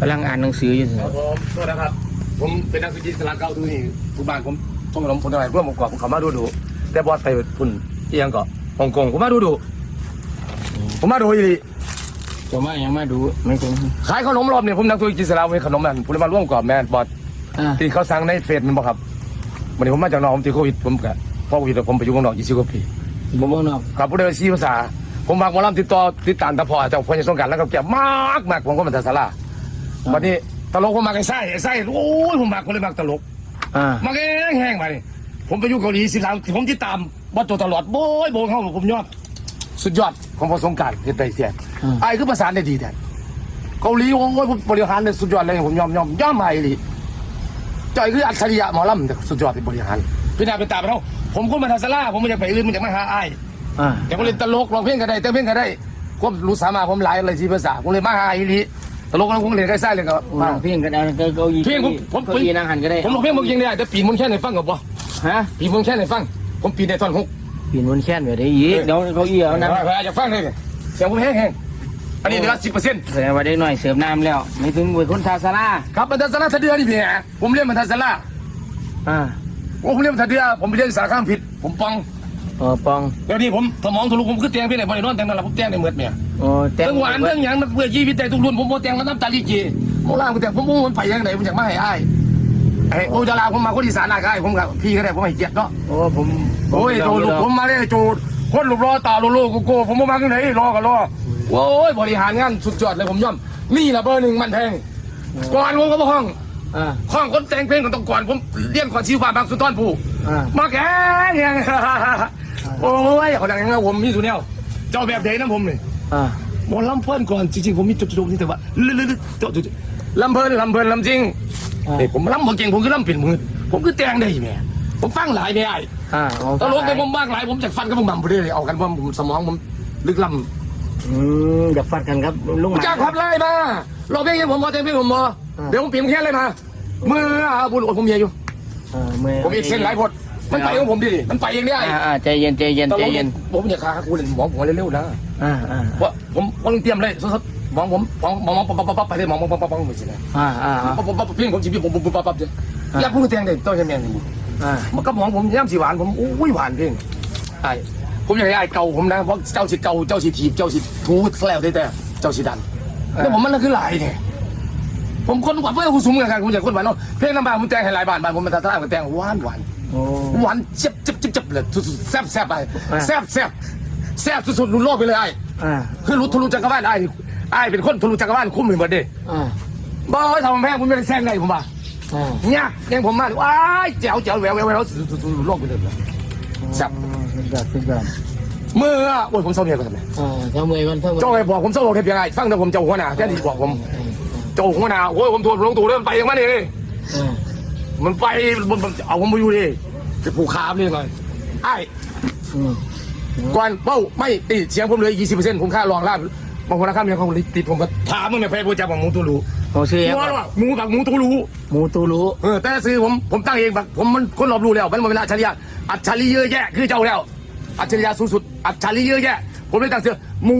กำลังอ่านหนังสืออยู่สิครับผมโทษนะครับ ผมเป็นนักวิจิตรเก่าทุกนี่ทุกบ้านผมส่งขนมคนอะไรร่วมองค์กรผมเขามาดูดู แต่บอสไปพุ่นเอียงก็ฮ่องกงผมมาดูดู ผมมาดูอีหลีจะมายังมาดูไม่ถึงขายขนมรอบเนี่ยผมนักธุรกิจอิสลามมีขนมนั่นผมเลยมาร่วมกับแม่บอสอ่าที่เขาสั่งในเฟซมันบอกครับวันนี้ผมมาจากนอกผมติดโควิดผมกับพ่อโควิดแล้วผมไปอยู่เมืองนอกยี่สิบกว่าปีบ่บ่นอกครับผมเดินซีภาษา ผมมาหมอลำติดต่อติดตามตาพอเจ้าพญสงกรารแล้วก็เก็บมากมากผมก็มาทัศลา วันนี้ตลกผมมาไอ้ไส้ไอ้ไส้โอ้ยผมมากผมเลยมากตลกอ่ามาแห้งแห้งๆมานี่ผมไปอยู่เกาหลีสิบสามผมติดตามบอสโจตลอดโบยโบยเข้าผมยอด สุดยอดของพอสงกรารเห็นไปเสียไอ้คือภาษาได้ดีแท้เกาหลีโอ้ยผมบริหารเนี่ยสุดยอดเลยผมยอมยอมยอมมาอีหลีจอยคืออัจฉริยะหมอลำแต่สุดยอดที่บริหารพี่นาเป็นตาไปเท่าผมคนมาทัศลาผมไม่ได้ไปอื่นมันจะมาหาไอ้ายอ่าแต่ผมเล่นตลกร้องเพลงก็ได้เต้นเพลงก็ได้ผมรู้สามารถผมหลายอะไรที่ภาษาผมเลยมาหาอีหลี ตลกแล้วผมเล่นได้ไส้เลยก็ร้องเพลงก็ได้ก็เก้าอี้เพลงผมผมเก้าอี้นั่งหันก็ได้ผมร้องเพลงผมยังได้แต่ปีนมันแค่ไหนฟังกับบ่ฮะปีนมันแค่ไหนฟัง ผมปีนได้ท่อนหกปีนบนแค่นไปได้อีกเดี๋ยวเก้าอี้เอานะเวลาจะฟังเลยเนี่ยเสียงผมแห้งๆอันนี้เดือนสิบเปอร์เซ็นต์แสดงว่าได้หน่อยเสิร์ฟน้ำแล้ว ไม่ถึงบุยคนทาสลาครับบรรทัดสลาทะเดือนี่พี่ผมเรียนบรรทัดสลาอ่าโอ้ผมเรียนบรรทัดเดือผมไปเรียนสาขาผิด ผมปองเออปองเดี๋ยวนี้ผมสมองทะลุผมคือแตงพี่ไหนบริโนอนแตงนั่นแหละผมแตงในเมือดเมีย โอ้แต่เรื่องหวานเรื่องหยังมันเพื่อชีวิตแต่ทุกรุ่นผมโมแตงแล้วน้ำตาลีจีโมล่างผมแต่ผมโมมันไปยังไงผมอยากมาให้อ้ายไอ้โอ้ดาราผมมาคนอีสานหน้าก็ไอ้ผมกับพี่ก็ได้ผมให้เกียรติเนาะโอ้ผมโอ้ยโจลูกผมมาได้โจคนรูปรอตาโลโลโกโก้ผมมาที่ไหนรอกันรอโอ้ยบริหารงานสุดยอดเลยผมย่อมนี่แหละเบอร์หนึ่งมันแพงก่อนผมก็มาห้องอ่าห้องคนแต่งเพลงกันต้องก่อนผมเรียนก่อนชิวบาบางสุนทรภูอ่ามาแก่ยังโอ้ยเขาดังยังไงผมมีสุเนียวเจ้าแบบเดนะผมเลยอ่า หมอลำเพลินก่อนจริงๆผมมีจุดจุดนี่แต่ว่าลึกๆเจ้าจุดลำเพลินลำเพลินลำจริงอ่าเฮ้ยผมลำบ่เก่งผมคือลำเปลี่ยนมือผมคือแต่งได้แม่ผมฟังหลายไม่ได้อ่าเอาตลกไปผมมากหลายผมจากฟันกับผมบังไปเรื่อยๆเอากันว่าผมสมองผมลึกล้อืมอยากฟัดกันครับลุงำจ้างขับไล่มาเราเพลงให้ผมมาเต็มเพลงผมมาเดี๋ยวผมเปลี่ยนแค่เลยมามืออาบุญอดผมเมียอยู่อ่าเมื่อผมอีกเส้นหลายพด มันไปของผมดิมันไปเองได้อ่าอ่าใจเย็นใจเย็นตใจลกเย็นผมอยากขาคุณหมองผมเร็วๆนะอ่าอ่าว่าผมผมเตรียมเลยสดๆมองผมมองมองมองปั๊บปั๊บปั๊บไปเลยมองมองปั๊บปั๊บปั๊บไม่ใช่ไหมอ่าอ่าอ่าปั๊บปั๊บปั๊บเพลงผมจีบผมผมปั๊บปั๊บเจ้อยากพูดเตียงเด็กต้นแม่นี่อ่ามันก็มองผมย่ำสีหวานผมอุ้ยหวานเพลงไอ้ผมอยากให้ไอ้เก่าผมนะเพราะเจ้าสิเก่าเจ้าสิถีบเจ้าสิทูดแล้วแต่เจ้าสิดันแล้วผมมันนั่นคือหลายเนี่ยผมคนหวานเพื่อนคุณสูงเหมือนกันผมอยากคนหวานเนาะเพลงน้ำบานผมแต่งให้หลายบานบานผมมันตาตาผมแต่งหวานหวานโอ้ หวานเจ็บเจ็บเจ็บเจ็บเลยสุดๆแซ่บแซ่บไปแซ่บแซ่บแซ่บสุดๆรุนโลกไปเลยไอ้อ่าคือรู้ทะลุจักรวาลไอ้ไอ้เป็นคนทะลุจักรวาลคุ้มเหมือนเดิมอ่าบ้าทำแพงผมไม่ได้แซงไงผมว่าอ่าเนี่ยยังผมมาว้ายแจ๋วแจ๋วแหววแหววแหววสุดๆๆโลกไปเลยแซ่บสุดยอดสุดยอดเมื่อโอ้ยผมเศร้าเนี่ยก็ทำไมอ่าเจ้าเมย์วันเท่าเจ้าไอ้บอกผมเศร้าโลกเทปยังไงฟังแต่ผมเจ้าหัวหน้าแค่นี้บอกผมเจ้าหัวหน้าโอ้ยผมทวนลงตู่เริ่มไปอย่างมันเลยอ่า มันไปมันเอาผมไปอยู่ดิจะผูกขาเลยหน่อยไอ้อืมก่อนเป้าไม่ติดเสียงผมเลยยี่สิบเปอร์เซ็นต์ผมค่ารองล่าบางคนนะครับเนี่ยเขาติดผมก็ถามมึงเนี่ยแพ้ผู้จับของมูตูรูเขาชื่อหมูอะไรวะหมูบักหมูตูรูหมูตูรู้เออแต่ซื้อผมผมตั้งเองบักผมมันคนรอบรู้แล้วมันหมดเวลาอัจฉริยะอัจฉริยะเยอะแยะคือเจ้าแล้ว อัจฉริยะสุดๆอัจฉริยะเยอะแยะผมเลยตั้งเสือหมู